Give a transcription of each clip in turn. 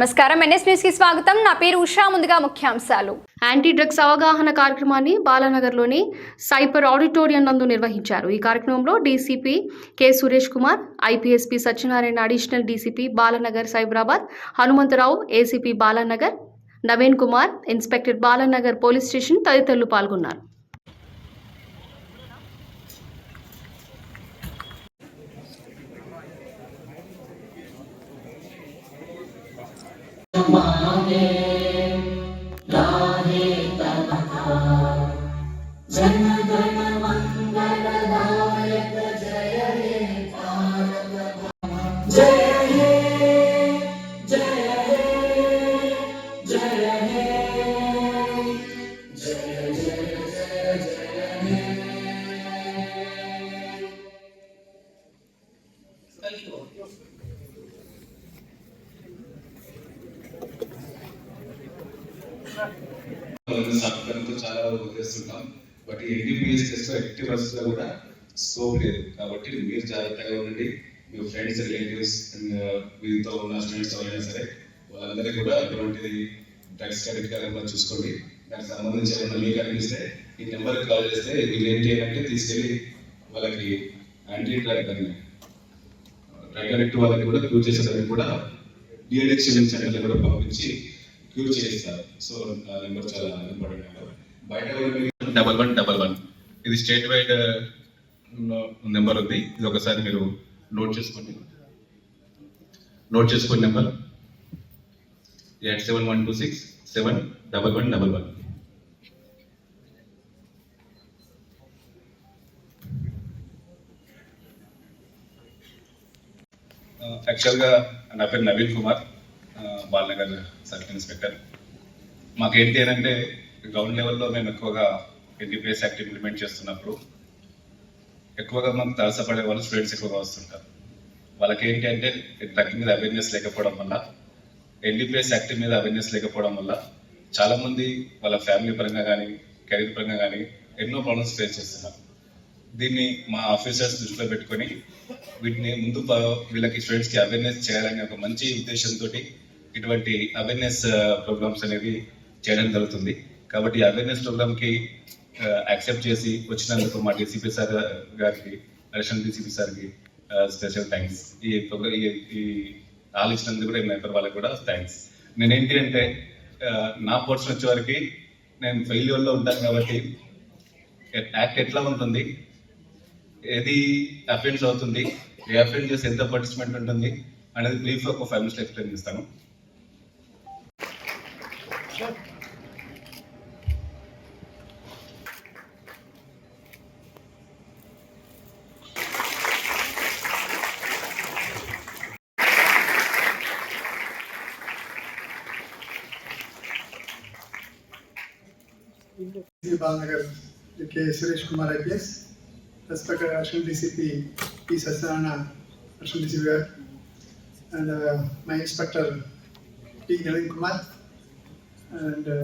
నమస్కారం. ఎన్ఎస్ న్యూస్కి స్వాగతం. నా పేరు ఉషా. ముందుగా ముఖ్యాంశాలు. యాంటీ డ్రగ్స్ అవగాహన కార్యక్రమాన్ని బాలానగర్లోని సైపర్ ఆడిటోరియం నందు నిర్వహించారు. ఈ కార్యక్రమంలో DCP K Suresh Kumar IPS P Satyanarayana additional DCP Balanagar Cyberabad Hanumantharao ACP Balanagar Naveen Kumar inspector Balanagar police station తదితరులు పాల్గొన్నారు. My din బట్ ఎన్డీపీఎస్ ఎట్టి యాక్టివర్స్లో కూడా స్కోప్ లేదు. కాబట్టి మీరు జాగ్రత్తగా ఉండండి. మీ ఫ్రెండ్స్ రిలేటివ్స్ అండ్ మీతో ఉన్న స్టూడెంట్స్ ఎవరైనా సరే వాళ్ళందరికీ కూడా ఎటువంటి డ్రగ్స్ కరెక్ట్ కాకుండా చూసుకోండి. దానికి సంబంధించి ఏమైనా మీకు అనిపిస్తే ఈ నెంబర్కి కాల్ చేస్తే వీళ్ళు ఏంటి అంటే తీసుకెళ్ళి వాళ్ళకి యాంటీ డ్రగ్ అని డ్రగ్ అడిక్ట్ వాళ్ళకి కూడా క్యూర్ చేసేదానికి కూడా డిఅడిక్షన్ సెంటర్లు కూడా పంపించి క్యూర్ చేస్తారు సో ఆ నెంబర్ చాలా ఇంపార్టెంట్ నెంబర్. బయట డబల్ వన్ డబల్ వన్ ఇది స్టేట్ వైడ్ నెంబర్ ఉంది. ఇది ఒకసారి మీరు నోట్ చేసుకోండి. నోట్ చేసుకోండి number eight seven one two six seven double one double one యాక్చువల్గా నా పేరు Naveen Kumar. Uh, Balanagar circle inspector. మాకేంటి అంటే గ్రౌండ్ లెవెల్లో మేము ఎక్కువగా ఎన్డీపీఎస్ యాక్ట్ ఇంప్లిమెంట్ చేస్తున్నప్పుడు ఎక్కువగా మనకు తలసపడే వాళ్ళు స్టూడెంట్స్ ఎక్కువగా వస్తుంటారు. వాళ్ళకి ఏంటి అంటే డ్రగ్ మీద అవేర్నెస్ లేకపోవడం వల్ల ఎన్డీపీఎస్ యాక్ట్ మీద అవేర్నెస్ లేకపోవడం వల్ల చాలా మంది వాళ్ళ ఫ్యామిలీ పరంగా కానీ కెరీర్ పరంగా కానీ ఎన్నో ప్రాబ్లమ్స్ ఫేస్ చేస్తున్నారు. దీన్ని మా ఆఫీసర్స్ దృష్టిలో పెట్టుకొని వీటిని ముందు వీళ్ళకి స్టూడెంట్స్కి అవేర్నెస్ చేయాలనే ఒక మంచి ఉద్దేశంతో ఇటువంటి అవేర్నెస్ ప్రోగ్రామ్స్ uh, అనేవి చేయడం జరుగుతుంది. కాబట్టి అవేర్నెస్ ప్రోగ్రామ్కి యాక్సెప్ట్ చేసి వచ్చినందుకు మా డీసీపీ సార్ గారికి అడిషనల్ డీసీపీ సార్కి స్పెషల్ థ్యాంక్స్ ఈ ప్రోగ్రామ్ ఈ ఆలోచనందుకు కూడా ఈ మెంబర్ వాళ్ళకి కూడా థ్యాంక్స్ నేనేంటి అంటే నా పోర్షన్ వచ్చేవారికి నేను ఫెయిల్యూర్లో ఉంటాను కాబట్టి యాక్ట్ ఎట్లా ఉంటుంది ఏది అఫెన్స్ అవుతుంది ఏ అఫెన్స్ చేసి ఎంత పార్టిసిపెంట్ ఉంటుంది అనేది బ్రీఫ్ ఒక ఫైవ్ మినిట్స్ ఎక్స్ప్లెయిన్ చేస్తాను. Mahanagar K Suresh Kumar I P S respected Assistant DCP P. Sasana, Assistant DCP, and uh, my inspector P. Nalin Kumar, and uh,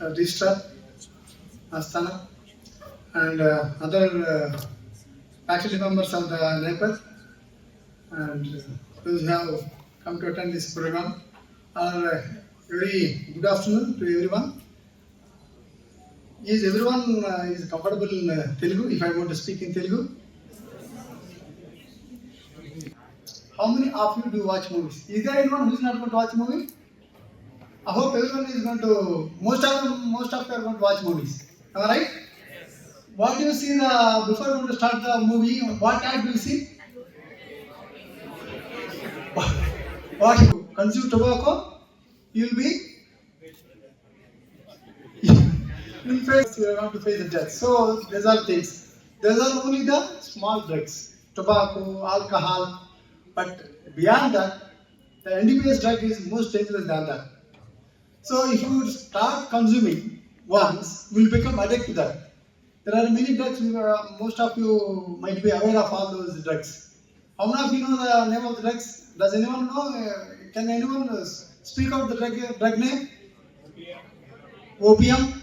uh, Registrar Asthana, and uh, other uh, members of the NAPAD, and uh, those who have come to attend this program. Are uh, very good afternoon to everyone. Is everyone uh, is comfortable in uh, Telugu? If I want to speak in Telugu, how many of you do watch movies? Is there anyone who is not going to watch movie? I hope everyone is going to. Most of them, most of you are going to watch movies. Am I right? What do you see the before going to start the movie? What ad do you see? What you consume tobacco? You'll be in face you going to pay the death. So these are things. These are only the small drugs, tobacco, alcohol. But beyond that, the NDPS drug is most dangerous than that. So if you start consuming once, you will become addicted to that. There are many drugs. Most of you might be aware of all those drugs. How many of you know the name of the drugs? Does anyone know? Can anyone uh, speak out the drug, drug name? Opium,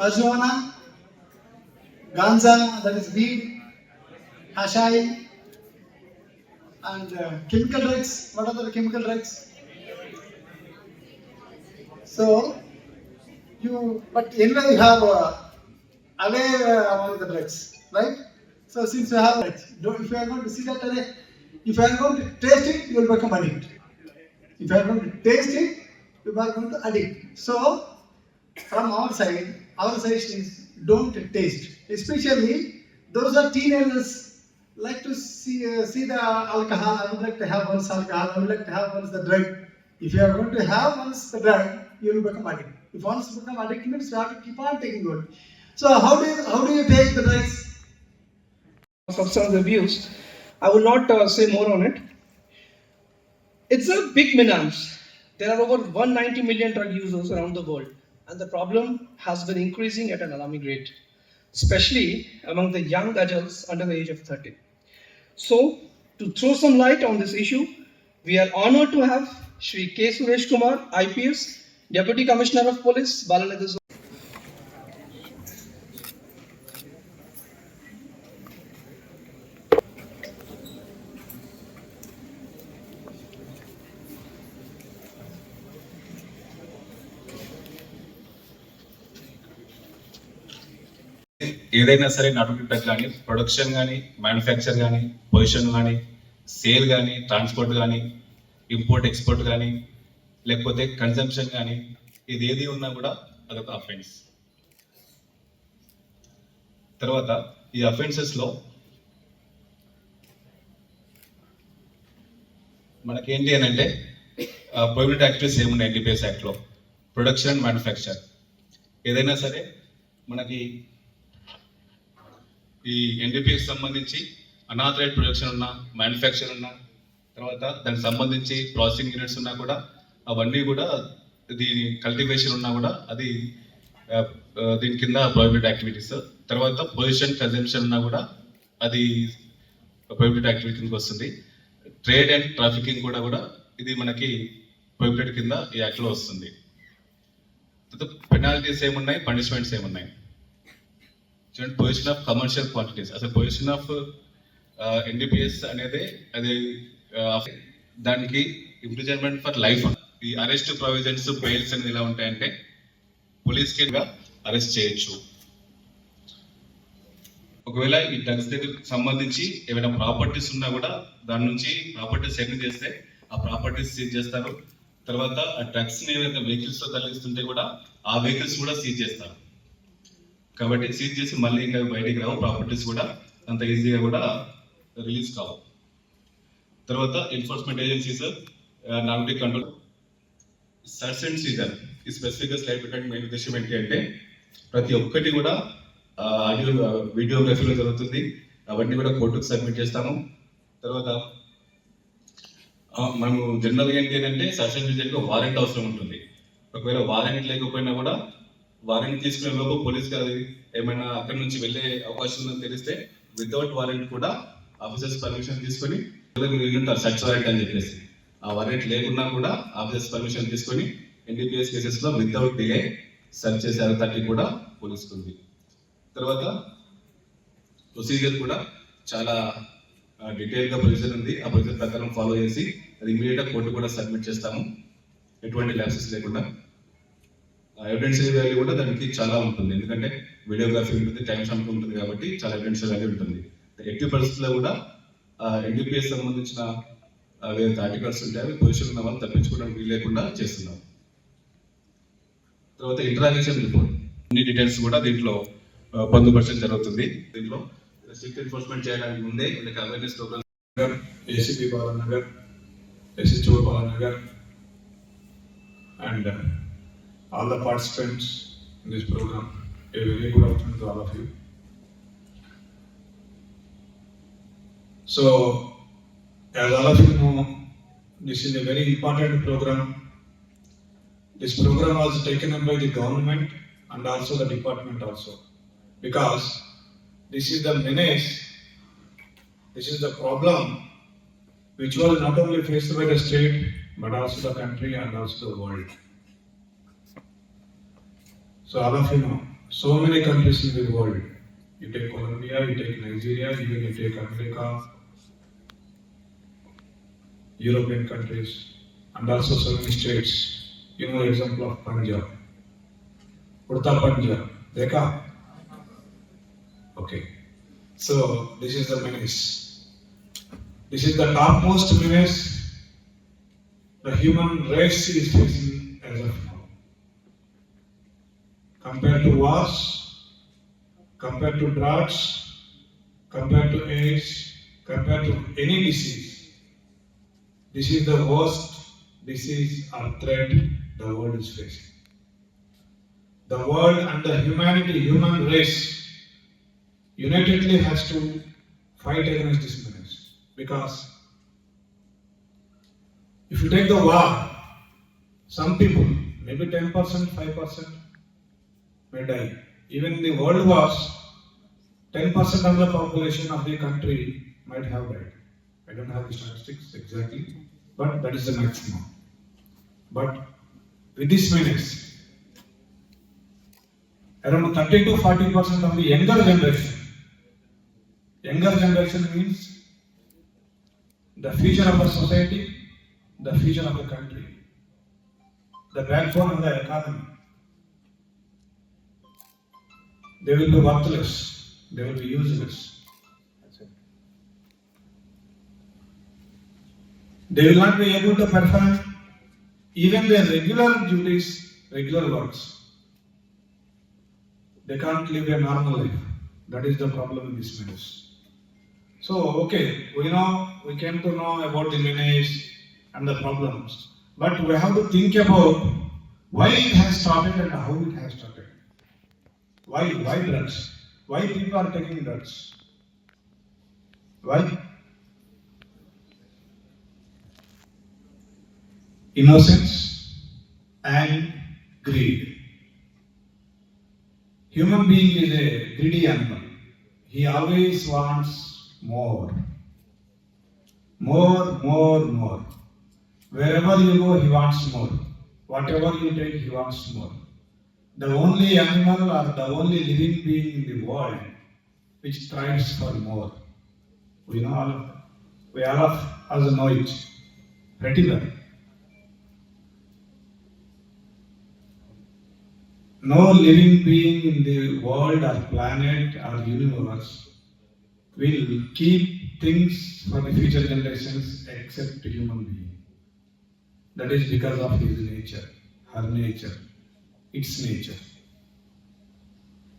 marijuana, ganja, that is weed, hashai, and uh, chemical drugs. What are the chemical drugs? So you, but anyway, you have uh, away uh, among the drugs, right? So since you have, don't, if you are going to see that array, if you are going to taste it, you will become addict. If you are going to taste it, you are going to addict. So from our side, our suggestion is don't taste, especially those are teenagers like to see uh, see the alcohol. I would like to have once alcohol. I would like to have once the drug. If you are going to have once the drug, you will become addict. If once you become addict means you have to keep on taking it. So how do you how do you take the drugs? substance abuse. I will not uh, say more on it. It's a big menace. There are over 190 million drug users around the world, and the problem has been increasing at an alarming rate, especially among the young adults under the age of 30. So, to throw some light on this issue, we are honored to have Shri K. Suresh Kumar, IPS, Deputy Commissioner of Police, Balanagar ఏదైనా సరే నటుడు కానీ production కానీ manufacture కానీ position కానీ sale కానీ transport కానీ import export కానీ లేకపోతే కన్జంప్షన్ కానీ ఇది ఏది ఉన్నా కూడా అదొక అఫెన్స్ తర్వాత ఈ అఫెన్సెస్లో మనకేంటి అని అంటే ప్రొహిబిట్ యాక్టివిటీస్ ఏమున్నాయి? ఎన్డీపీఎస్ యాక్ట్లో ప్రొడక్షన్ అండ్ మ్యానుఫ్యాక్చర్ ఏదైనా సరే మనకి ఈ ఎన్డీపీఎస్ సంబంధించి అనాథరైట్ ప్రొడక్షన్ ఉన్నా మ్యానుఫ్యాక్చర్ ఉన్నా తర్వాత దానికి సంబంధించి ప్రాసెసింగ్ యూనిట్స్ ఉన్నా కూడా అవన్నీ కూడా దీని కల్టివేషన్ ఉన్నా కూడా అది దీని కింద ప్రొహిబిటెడ్ యాక్టివిటీస్ తర్వాత పొజిషన్ కన్జంప్షన్ ఉన్నా కూడా అది ప్రొహిబిటెడ్ యాక్టివిటీ కిందకి వస్తుంది. ట్రేడ్ అండ్ ట్రాఫికింగ్ కూడా కూడా ఇది మనకి ప్రొహిబిటెడ్ కింద ఈ యాక్ట్లో వస్తుంది. పెనాల్టీస్ ఏమున్నాయి? పనిష్మెంట్స్ ఏమున్నాయి? చూడండి పొజిషన్ ఆఫ్ కమర్షియల్ క్వాంటిటీస్ అసలు పొజిషన్ ఆఫ్ ఎన్డిపిఎస్ అనేది అది uh, దానికి ఇంప్రిజన్మెంట్ ఫర్ లైఫ్ ఈ అరెస్ట్ ప్రొవిజన్స్ బెయిల్స్ అనేది ఎలా ఉంటాయంటే పోలీస్ కేసుగా అరెస్ట్ చేయొచ్చు. ఒకవేళ ఈ డ్రగ్స్ దగ్గర సంబంధించి ఏమైనా ప్రాపర్టీస్ ఉన్నా కూడా దాని నుంచి ప్రాపర్టీస్ ఎన్ని చేస్తే ఆ ప్రాపర్టీస్ సీజ్ చేస్తారు. తర్వాత ఆ డ్రగ్స్ని ఏదైతే వెహికల్స్తో తరలిస్తుంటే కూడా ఆ వెహికల్స్ కూడా సీజ్ చేస్తారు. కాబట్టి సీజ్ చేసి మళ్ళీ ఇంకా బయటికి రావు. ప్రాపర్టీస్ కూడా అంత ఈజీగా కూడా రిలీజ్ కావు. తర్వాత enforcement agencies narcotic control search and seizure ఈ స్పెసిఫిక్గా స్లైడ్ పెట్టడానికి మెయిన్ ఉద్దేశం ఏంటి అంటే ప్రతి ఒక్కటి కూడా ఆడియో వీడియోగ్రఫీలో జరుగుతుంది. అవన్నీ కూడా కోర్టుకు సబ్మిట్ చేస్తాము. తర్వాత మనము జనరల్గా ఏంటి అంటే సర్చ్ అండ్ సీజర్కి వారెంట్ అవసరం ఉంటుంది. ఒకవేళ వారెంట్ లేకపోయినా కూడా వారెంట్ తీసుకునే లోపు పోలీస్ గారి ఏమైనా అక్కడి నుంచి వెళ్ళే అవకాశం ఉందని తెలిస్తే వితౌట్ వారెంట్ కూడా ఆఫీసర్స్ పర్మిషన్ తీసుకొని సర్చ్ వారెంట్ అని చెప్పేసి. ఆ వారెంట్ లేకున్నా కూడా ఆఫీసర్స్ పర్మిషన్ తీసుకొని ఎన్డీపీఎస్ కేసెస్లో వితౌట్ డిలే సర్చ్ చేసే తట్టి కూడా పోలీసుకుంది. తర్వాత ప్రొసీజర్ కూడా చాలా డీటెయిల్గా ప్రొసీజర్ ఉంది. ఆ ప్రొసీజర్ ప్రకారం ఫాలో చేసి అది ఇమీడియట్గా కోర్టు కూడా సబ్మిట్ చేస్తాము. ఎటువంటి ల్యాప్సెస్ లేకుండా. ఎవిడెన్సరీ వాల్యూ కూడా దానికి చాలా ఉంటుంది. ఎందుకంటే వీడియోగ్రఫీ ఉంటుంది టైం స్టాంప్ ఉంటుంది కాబట్టి చాలా ఎవిడెన్సరీ వాల్యూ ఉంటుంది. ఎట్టి పరిస్థితుల్లో కూడా ఎన్డీపీఎస్ సంబంధించిన వేరే ఆర్టికల్స్ ఉంటాయి అవి పొజిషన్ ఉన్న వాళ్ళు తప్పించుకోవడానికి వీలు లేకుండా చేస్తున్నాం తర్వాత ఇంటరాక్షన్ రిపోర్ట్ అన్ని డీటెయిల్స్ కూడా దీంట్లో పొందుపరచడం జరుగుతుంది. దీంట్లో స్ట్రిక్ట్ ఎన్ఫోర్స్మెంట్ చేయడానికి ముందే వీళ్ళకి awareness programme Nagar, ACP Balanagar, SHO and all the participants in this program. A very good afternoon to all of you. So, as all of you know, this is a very important program. This program was taken up by the government and also the department also. Because this is the menace this is the problem which was not only faced by the state but also the country and also the world. So all of you know, so many countries in the world. You take Colombia, you take Nigeria, even you take America, European countries, and also so many states. You know, example of Punjab. Urta Punjab. Dekha? Okay. So this is the menace. This is the topmost menace the human race is facing as of now. Compared to wars, compared to droughts, compared to AIDS, compared to any disease, this is the worst disease or threat the world is facing. The world and the humanity, human race, unitedly has to fight against this menace because if you take the war, some people, maybe 10%, 5% may die. Even in the world wars, 10% of the population of the country might have died. I don't have the statistics exactly, but that is the maximum. But with this menace, around 30 to 40% of the younger generation, younger generation means the future of the society, the future of the country, the backbone of the economy. They will be worthless, they will be useless. They will not be able to perform even their regular duties, regular works. They can't live a normal life. That is the problem in this menace. So, okay, we know, we came to know about the menace and the problems, but we have to think about why it has started and how it has started. Why? Why drugs? Why people are taking drugs? Why? Innocence and greed. Human being is a greedy animal. He always wants more. More, more, more. Wherever you go, he wants more. Whatever you take, he wants more. The only animal or the only living being in the world which strives for more. We know all of We all of us know it. Pretty well. No living being in the world or planet or universe will keep things for the future generations except human being. That is because of his nature, her nature, its nature.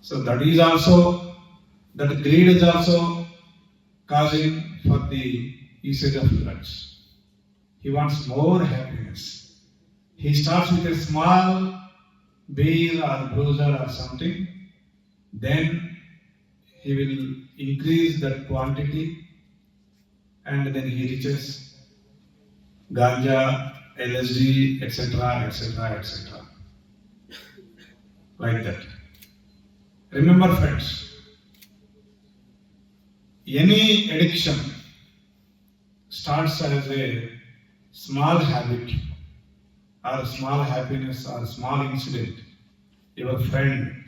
So that is also, that greed is also causing for the usage of drugs. He wants more happiness. He starts with a small beer or bruiser or something, then he will increase that quantity and then he reaches ganja, LSD, etc., etc., etc. Like that. Remember, friends, any addiction starts as a small habit or small happiness or small incident. Your friend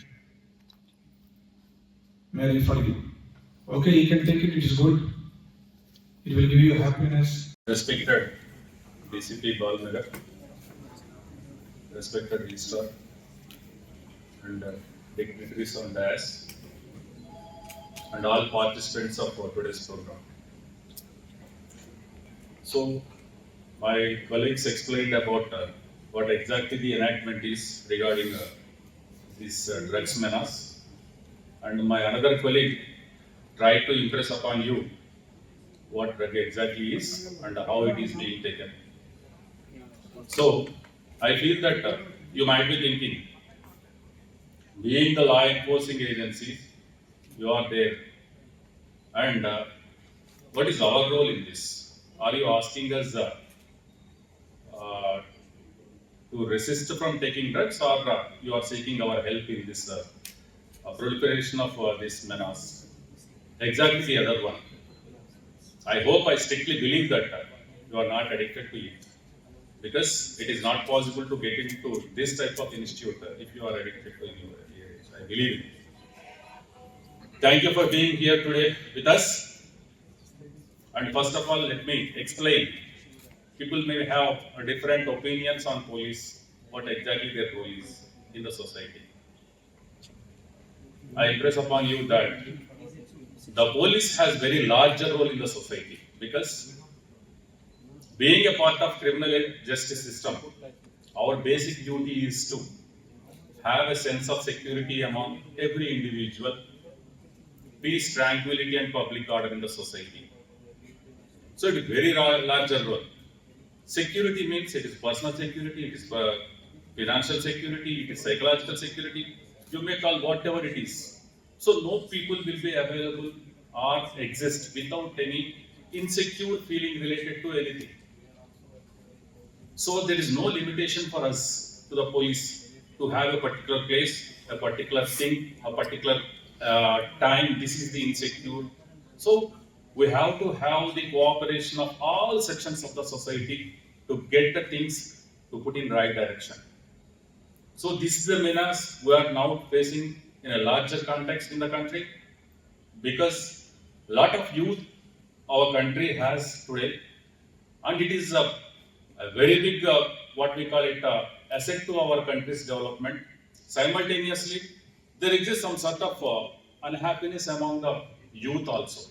may refer you. Okay, you can take it, it is good. It will give you happiness. Respected DCP Balnagar, respected Registrar, and uh, dignitaries on dais, and all participants of today's program. So, my colleagues explained about uh, what exactly the enactment is regarding uh, this uh, drugs menace, and my another colleague tried to impress upon you what drug exactly is and how it is being taken. So, I feel that uh, you might be thinking, being the law enforcing agencies, you are there. And uh, what is our role in this? Are you asking us uh, uh, to resist from taking drugs or uh, you are seeking our help in this uh, uh, proliferation of uh, this menace? Exactly the other one. I hope I strictly believe that uh, you are not addicted to it. Because it is not possible to get into this type of institute uh, if you are addicted to any age. I believe. Thank you for being here today with us. And first of all, let me explain people may have different opinions on police, what exactly their role is in the society. I impress upon you that the police has very larger role in the society because being a part of criminal justice system, our basic duty is to have a sense of security among every individual, peace, tranquility, and public order in the society. So it is very larger role. Security means it is personal security, it is uh, financial security, it is psychological security. You may call whatever it is. So no people will be available or exist without any insecure feeling related to anything. So there is no limitation for us to the police to have a particular place, a particular thing, a particular uh, time. This is the insecure. So we have to have the cooperation of all sections of the society to get the things to put in right direction. So this is the menace we are now facing in a larger context in the country because a lot of youth our country has today and it is a, a very big uh, what we call it uh, asset to our country's development simultaneously there exists some sort of uh, unhappiness among the youth also.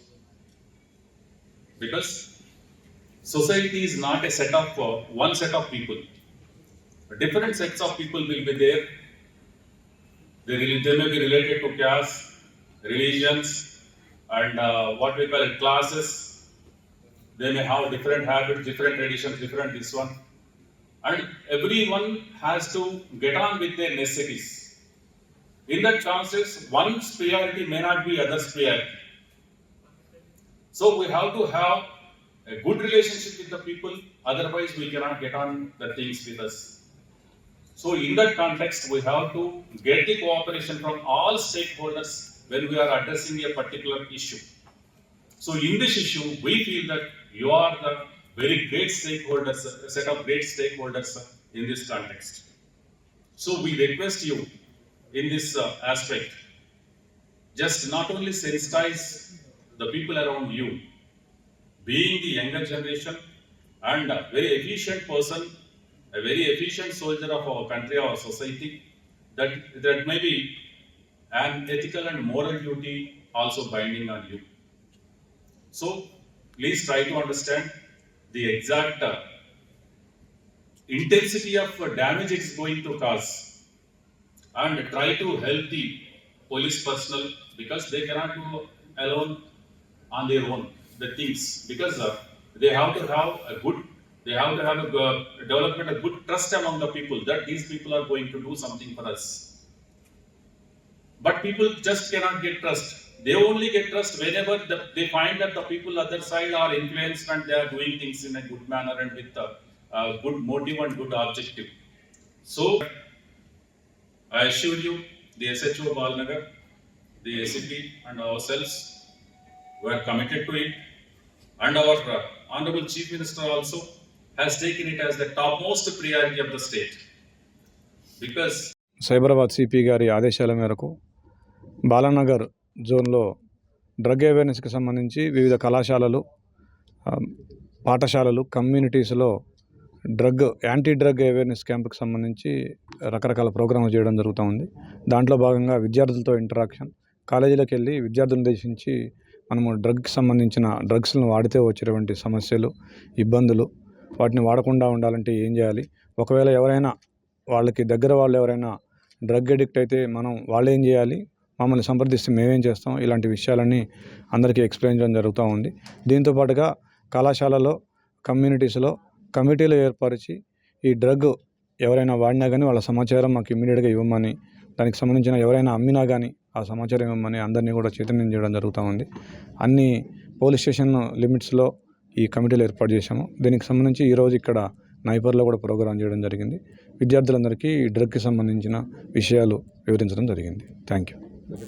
Because society is not a set of uh, one set of people. Different sets of people will be there. They, they may be related to caste religions and uh, what we call classes. They may have different habits, different traditions, different this one. And everyone has to get on with their necessities. In that context, one's priority may not be other's priority. So we have to have a good relationship with the people, otherwise we cannot get on the things with us. So in that context, we have to get the cooperation from all stakeholders when we are addressing a particular issue. So in this issue, we feel that you are the very great stakeholders, set of great stakeholders in this context. So we request you in this uh, aspect, just not only sensitize the people around you, being the younger generation and a very efficient person, a very efficient soldier of our country, our society, that, that may be an ethical and moral duty also binding on you. So please try to understand the exact uh, intensity of uh, damage it's going to cause. And try to help the police personnel because they cannot do alone on their own the things. Because uh, they have to have a good they have to have a uh, development a good trust among the people that these people are going to do something for us. But people just cannot get trust. They only get trust whenever the, they find that the people other side are influenced and they are doing things in a good manner and with a, a good motive and good objective. So, I assure you, the SHO Balnagar, the ACP and ourselves, we are committed to it. And our uh, Honorable Chief Minister also has taken it as the topmost priority of the state. Because Cyberabad CP గారి ఆదేశాల మేరకు బాలానగర్ జోన్లో drug అవేర్నెస్కి సంబంధించి వివిధ కళాశాలలు పాఠశాలలు కమ్యూనిటీస్లో drug anti drug awareness క్యాంప్కి సంబంధించి రకరకాల ప్రోగ్రామ్స్ చేయడం జరుగుతూ ఉంది. దాంట్లో భాగంగా విద్యార్థులతో ఇంటరాక్షన్ కాలేజీలకు వెళ్ళి విద్యార్థులను ఉద్దేశించి మనము డ్రగ్కి సంబంధించిన డ్రగ్స్లను వాడితే వచ్చేటువంటి సమస్యలు ఇబ్బందులు వాటిని వాడకుండా ఉండాలంటే ఏం చేయాలి? ఒకవేళ ఎవరైనా వాళ్ళకి దగ్గర వాళ్ళు ఎవరైనా డ్రగ్ అడిక్ట్ అయితే మనం వాళ్ళు ఏం చేయాలి? మమ్మల్ని సంప్రదిస్తే మేమేం చేస్తాం? ఇలాంటి విషయాలన్నీ అందరికీ ఎక్స్ప్లెయిన్ చేయడం జరుగుతూ ఉంది. దీంతో పాటుగా కళాశాలలో కమ్యూనిటీస్లో కమిటీలు ఏర్పరిచి ఈ డ్రగ్ ఎవరైనా వాడినా కానీ వాళ్ళ సమాచారం మాకు ఇమ్మీడియట్గా ఇవ్వమని దానికి సంబంధించిన ఎవరైనా అమ్మినా కానీ ఆ సమాచారం ఇవ్వమని అందరినీ కూడా చైతన్యం చేయడం జరుగుతూ ఉంది. అన్ని పోలీస్ స్టేషన్ లిమిట్స్లో ఈ కమిటీలు ఏర్పాటు చేశాము. దీనికి సంబంధించి ఈరోజు ఇక్కడ నైపర్లో కూడా ప్రోగ్రాం చేయడం జరిగింది. విద్యార్థులందరికీ ఈ డ్రగ్కి సంబంధించిన విషయాలు వివరించడం జరిగింది. Thank you